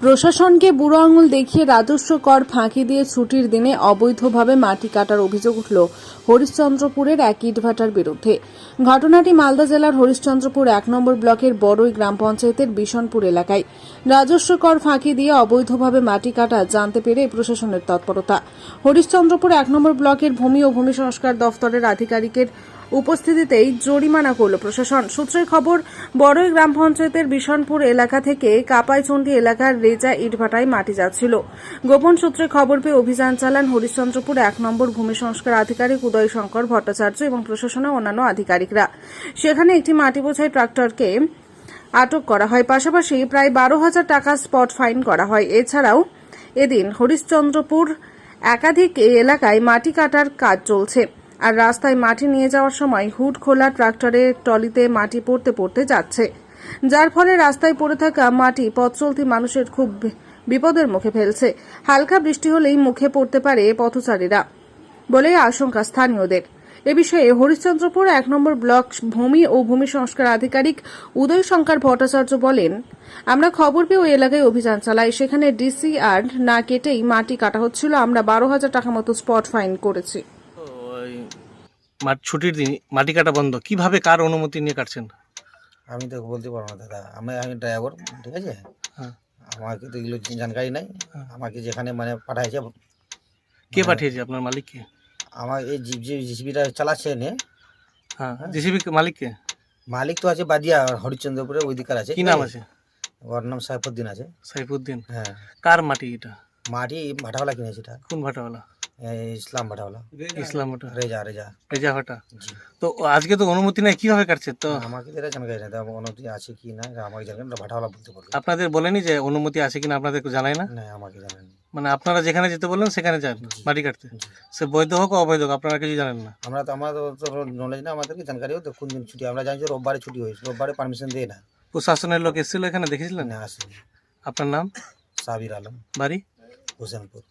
প্রশাসনকে বুড়ো আঙুল দেখিয়ে রাজস্ব কর ফাঁকি দিয়ে ছুটির দিনে অবৈধভাবে মাটি কাটার অভিযোগ উঠল হরিশ্চন্দ্রপুরের এক ইটভাটার বিরুদ্ধে। ঘটনাটি মালদা জেলার হরিশ্চন্দ্রপুর এক নম্বর ব্লকের বড়ই গ্রাম পঞ্চায়েতের বিশনপুর এলাকায়। রাজস্ব কর ফাঁকি দিয়ে অবৈধভাবে মাটি কাটা জানতে পেরে প্রশাসনের তৎপরতা। হরিশ্চন্দ্রপুর এক নম্বর ব্লকের ভূমি ও ভূমি সংস্কার দফতরের আধিকারিকের উপস্থিতিতেই জরিমানা করল প্রশাসন। সূত্রের খবর, বড়ই গ্রাম পঞ্চায়েতের বিশনপুর এলাকা থেকে কাপাইচন্ডি এলাকার রেজা ইটভাটায় মাটি যাচ্ছিল। গোপন সূত্রে খবর পেয়ে অভিযান চালান হরিশ্চন্দ্রপুর এক নম্বর ভূমি সংস্কার আধিকারিক উদয় শঙ্কর ভট্টাচার্য এবং প্রশাসনের অন্যান্য আধিকারিকরা। সেখানে একটি মাটি বোঝাই ট্রাক্টরকে আটক করা হয়। পাশাপাশি প্রায় বারো হাজার টাকা স্পট ফাইন করা হয়। এছাড়াও এদিন হরিশ্চন্দ্রপুর একাধিক এলাকায় মাটি কাটার কাজ চলছে। আর রাস্তায় মাটি নিয়ে যাওয়ার সময় হুড খোলা ট্রাক্টরের টলিতে মাটি পড়তে পড়তে যাচ্ছে। যার ফলে রাস্তায় পড়ে থাকা মাটি পথ চলতি মানুষের খুব বিপদের মুখে ফেলছে। হালকা বৃষ্টি হলেই মুখে পড়তে পারে পথচারীরা বলে আশঙ্কা স্থানীয়দের। এ বিষয়ে হরিশ্চন্দ্রপুর এক নম্বর ব্লক ভূমি ও ভূমি সংস্কার আধিকারিক উদয় শঙ্কর ভট্টাচার্য বলেন, আমরা খবর পেয়ে ওই এলাকায় অভিযান চালাই। সেখানে ডিসি আর না কেটেই মাটি কাটা হচ্ছিল। আমরা বারো হাজার টাকা মতো স্পট ফাইন করেছি। ওই ছুটির দিন মাটি কাটা বন্ধ কীভাবে কার অনুমতি নিয়ে কাটছেন? আমি তো বলতে পারব না দাদা আমি আমি ড্রাইভার ঠিক আছে? হ্যাঁ। আমাকে তো এগুলো জানকারি নাই। হ্যাঁ। আমাকে যেখানে মানে পাঠাইছে কে পাঠিয়েছে আপনার মালিককে? আমার এই জিসিবিটা চালাচ্ছে নে হ্যাঁ জিসিবি মালিককে? মালিক তো আছে বাদিয়া হরিশ্চন্দ্রপুরে ওই দিকার আছে। কি নাম আছে? ওর নাম সাইফুদ্দিন আছে। সাইফুদ্দিন। হ্যাঁ। কার মাটি এটা? মাটি ভাটাওয়ালা কিনেছে এটা। কোন ভাটাওয়ালা? ইসলাম ভাটাওয়ালা ইসলাম ভাটা। রেজা রেজা। রেজা ভাটা। তো আজকে তো অনুমতি নাই কীভাবে কাটছে? তো আমাকে তো এটা জানকারি নাই দাদা অনুমতি আছে কি না ভাটাওয়ালা বলতে পারবে। আপনাদের বলেনি যে অনুমতি আছে কিনা আপনাদের জানাই না? না আমাকে জানেন মানে আপনারা যেখানে যেতে বললেন সেখানে যান। মাটি কাটতে। সে বৈধ হোক অবৈধ হোক আপনারা কিছু জানেন না। আমরা তো আমরা তো নলেজ না আমাদেরকে জানকারিও তো কোন দিন ছুটি। আমরা জানি যে রোববারে ছুটি হয়েছে রোববারে পারমিশন দেয় না। প্রশাসনের লোক এসেছিল এখানে দেখেছিলেন? না আসেনি। আপনার নাম? সাবির আলম। বাড়ি? হোসেনপুর।